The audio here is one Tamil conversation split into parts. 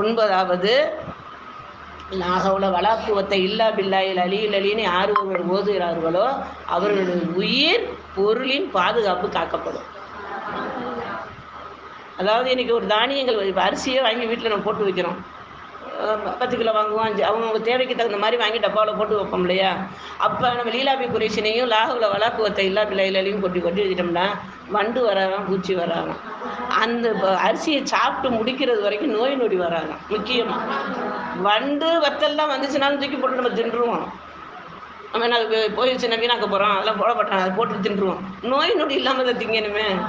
ஒன்பதாவது நாகவுல வலாக்குவத்தை இல்லா பில்லாயில் அலியில் அலின்னு யார் ஒருவர் ஓதுகிறார்களோ அவர்களுடைய உயிர் பொருளின் பாதுகாப்பு காக்கப்படும். அதாவது இன்னைக்கு ஒரு தானியங்கள் அரிசியே வாங்கி வீட்டில் நம்ம போட்டு வைக்கிறோம். பத்து கிலோ வாங்குவோம் அஞ்சு அவங்க தேவைக்கு தகுந்த மாதிரி வாங்கி டப்பாவில் போட்டு வைப்போம் இல்லையா? அப்போ நம்ம லீலாபி குரேஷனையும் லாகுல வலாக்குவத்தை இல்லா பிள்ளைகளையும் கொட்டி கொட்டி வச்சுட்டோம்னா வண்டு வராதான் பூச்சி வராதான். அந்த ப- அரிசியை சாப்பிட்டு முடிக்கிறது வரைக்கும் நோய் நொடி வராதான் முக்கியமாக வண்டு வத்தல்லாம் வந்துச்சுனாலும் தூக்கி போட்டு நம்ம தின்றுவோம். நம்ம என்ன போய் போயிடுச்சு வீணாக்க போகிறோம் அதெல்லாம் போடப்பட்டோம் அதை போட்டு தின்றுவோம். நோய் நொடி இல்லாமல் அதை திங்கணுமே.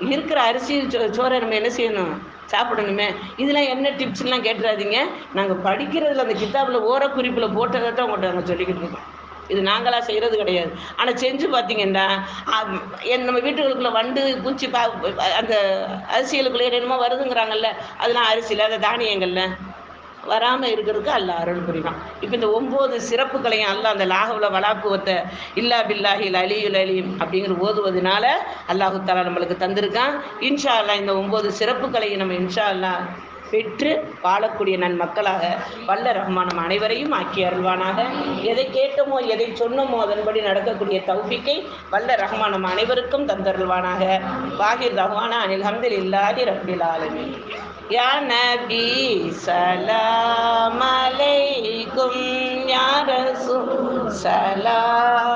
இருக்கிற அரிசி சோ- சோறை நம்ம என்ன செய்யணும்? சாப்பிடணுமே. இதெல்லாம் என்ன டிப்ஸ்லாம் கேட்டுறாதீங்க. நாங்கள் படிக்கிறதுல அந்த கித்தாபில் ஓரக்குறிப்பில் போட்டதை தான் உங்கள்கிட்ட நாங்கள் சொல்லிக்கிட்டு இருக்கோம். இது நாங்களாக செய்கிறது கிடையாது. ஆனால் செஞ்சு பார்த்தீங்கன்னா என் நம்ம வீட்டுகளுக்குள்ளே வண்டு பூச்சி பா அந்த அரிசிகளுக்குள்ளே என்னென்னமோ வருதுங்கிறாங்கல்ல அதெல்லாம் அரிசியில் அந்த தானியங்கள்ல. வராமல் இருக்கிறதுக்கு அல்ல அருள் புரிவான். இப்போ இந்த ஒம்பது சிறப்புகளையும் அல்ல அந்த லாகவுல வலாக்குவத்தை இல்லா பில்லாஹில் அலியுல் அலீம் அப்படிங்கிற ஓதுவதனால அல்லாஹு தாலா நம்மளுக்கு தந்திருக்கான். இன்ஷா அல்லாஹ் இந்த ஒம்பது சிறப்புகளையும் நம்ம இன்ஷா அல்லாஹ் பெற்று வாழக்கூடிய நன் மக்களாக வல்ல ரஹ்மான் அனைவரையும் ஆக்கி அருள்வானாக. எதை கேட்டோமோ எதை சொன்னோமோ அதன்படி நடக்கக்கூடிய தௌஃபிக்கை வல்ல ரஹ்மான் அனைவருக்கும் தந்தருள்வானாக. வாகிர் ரஹ்மானா அனில் ஹம்தில் இல்லாதி ரப்பில் ஆலமி யா நபி சலாம் அலைக்கும் யா சலாம்